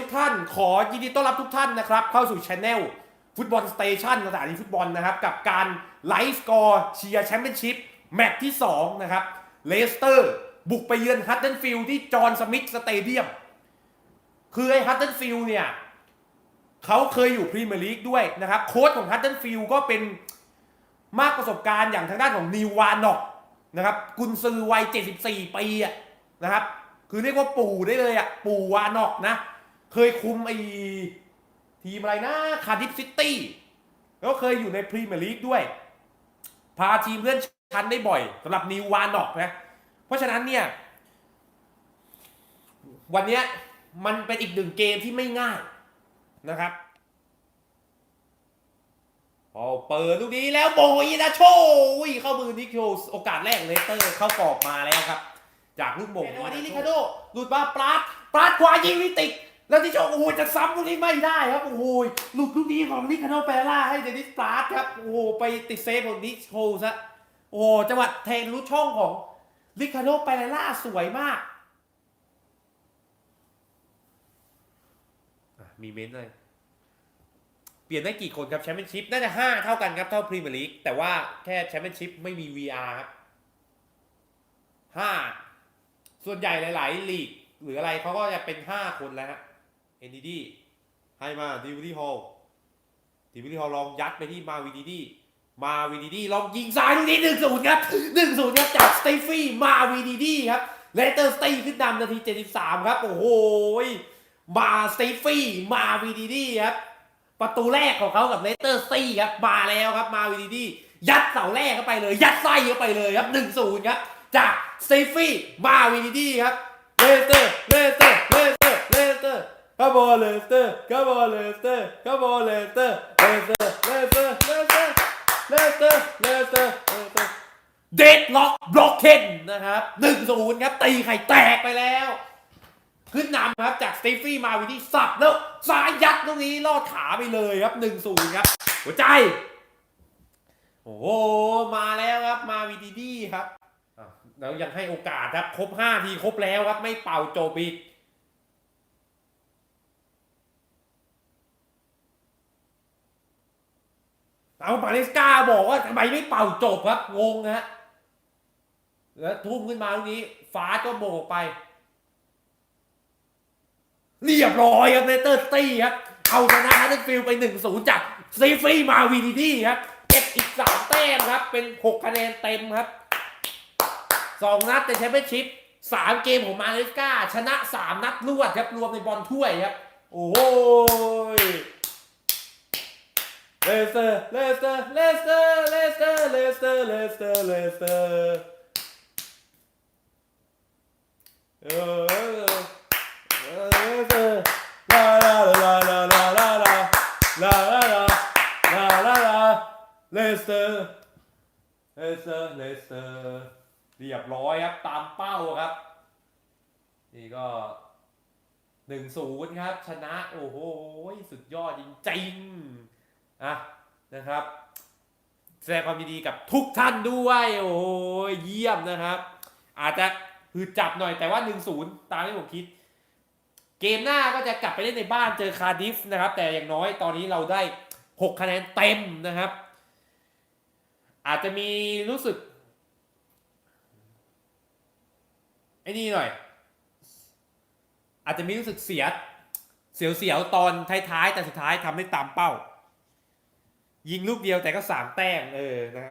ทุกท่านขอยินดีต้อนรับทุกท่านนะครับ เข้าสู่ช anel ฟุตบอลสเตชันสถานีฟุตบอลนะครับ กับการไลฟ์สกอร์เชียร์แชมเปี้ยนชิพแมตช์ที่ 2 นะครับเลสเตอร์บุกไปเยือนฮัตเทนฟิลด์ที่จอห์นสมิธสเตเดียม คือไอ้ฮัตเทนฟิลด์เนี่ยเขาเคยอยู่พรีเมียร์ลีกด้วยนะครับ โค้ชของฮัตเทนฟิลด์ก็เป็นมากประสบการณ์อย่างทางด้านของนิววานอกนะครับกุนซือวัย 74 ปีอะนะครับคือเรียกว่าปู่ได้เลยอะปู่วานอกนะ เคยคุมไอ้ทีมอะไรนะคาร์ดิฟซิตี้แล้วเคยอยู่ในพรีเมียร์ลีกด้วย พาทีมเลื่อนชั้นได้บ่อยสำหรับนิววานอกนะ เพราะฉะนั้นเนี่ย วันเนี้ยมันเป็นอีกหนึ่งเกมที่ไม่ง่ายนะครับพอเปิดลูกนี้แล้วโบยนะโชยเข้ามือนิโคลโอกาสแรกเลสเตอร์เข้ากรอบมาแล้วครับ จากลูกโมงวันนี้ลิคาโดหลุดมาปลาดปลาดขวายิงวิติก แล้วที่โชโอ้โหจะซ้ำลูกนี้ไม่ได้ครับโอ้โหหลุดลูกนี้ของนิคาโดเปร่าให้เดนิสปลาดครับโอ้โหไปติดเซฟของนิโคลซะโอ้จังหวะแทงรู้ช่องของลิคาโดเปร่าสวยมาก มีเม้นต์เลย เปลี่ยนได้กี่คนครับแชมเปี้ยนชิพน่าจะห้าเท่ากันครับเท่าพรีเมียร์ลีกแต่ว่าแค่แชมเปี้ยนชิพไม่มี VR ครับห้าส่วนใหญ่หลาย ๆ ลีก หรืออะไรเขาก็จะเป็นห้าคนแล้วฮะ เอ็นดีดีให้มาดิวิลี่ฮอลดิวิลี่ฮอลลองยัดไปที่มาวีดีดีมาวีดีดีลองยิงซ้ายลูกนี้หนึ่งศูนย์ครับหนึ่งศูนย์ครับจากสเตฟี่มาวีดีดีครับเลสเตอร์สตีขึ้นนำนาทีเจ็ดสิบสามครับ โอ้โหมาสเตฟี่มาวีดีดีครับ ประตูแรกของเขากับเลสเตอร์ซีครับ มาแล้วครับมาวีดีดียัดเสาแรกเข้าไปเลย ยัดไส้เข้าไปเลยครับหนึ่งศูนย์ครับ จากสตีฟี่มาวีดีดีครับเลสเตอร์เลสเตอร์เลสเตอร์เลสเตอร์ คาร์บอลเลสเตอร์คาร์บอลเลสเตอร์คาร์บอลเลสเตอร์เลสเตอร์เลสเตอร์เลสเตอร์เลสเตอร์เลสเตอร์เดดล็อกบล็อกเคนนะครับหนึ่งศูนย์ครับตีไข่แตกไปแล้ว ขึ้นนำครับจากสตีฟี่มาวินที่สับแล้วซ้ายยัดตรงนี้ลอดขาไปเลยครับหนึ่งศูนย์ครับ หัวใจ โอ้โหมาแล้วครับมาวีดีดีครับแล้วยังให้โอกาสครับ ครบห้าทีครบแล้วครับ ไม่เป่าโจบอีก เอาปาเลสกาบอกว่าทำไมไม่เป่าจบครับงงฮะแล้วทุ่มขึ้นมาตรงนี้ ฟ้าก็โบกไป เรียบร้อยครับเลสเตอร์ตี้ครับเอาชนะฮัตเทนฟิลด์ไป1-0จากซีฟีมาวีดีดีครับเก็บอีก3แต้มครับ เป็น6คะแนนเต็มครับ2นัดในแชมเปี้ยนชิพ3เกมของมาเลสกาชนะ3นัดรวดครับรวมในบอลถ้วยครับ โอ้ย เลสเตอร์ เลสเตอร์ เลสเตอร์ เลสเตอร์ เลสเตอร์ เลสเตอร์ เลสเตอร์เออลาลาลาลาลาลาลาลาลาลาลาลาลาเลสเตอร์ เลสเตอร์ เลสเตอร์เรียบร้อยครับตามเป้าครับ นี่ก็หนึ่งศูนย์ครับ ชนะ โอ้โห สุดยอดจริงๆ อะนะครับ แสดงความยินดีกับทุกท่านด้วย โอ้โหเยี่ยมนะครับ อาจจะคือจับหน่อยแต่ว่า 1-0 ตามที่ผมคิด เกมหน้าก็จะกลับไปเล่นในบ้านเจอคาร์ดิฟนะครับ แต่อย่างน้อยตอนนี้เราได้ 6 คะแนนเต็มนะครับ อาจจะมีรู้สึกไอ้นี่หน่อย อาจจะมีรู้สึกเสียเสียวๆตอนท้ายๆ แต่สุดท้ายทำได้ตามเป้า ยิงลูกเดียวแต่ก็สามแต้มเออนะ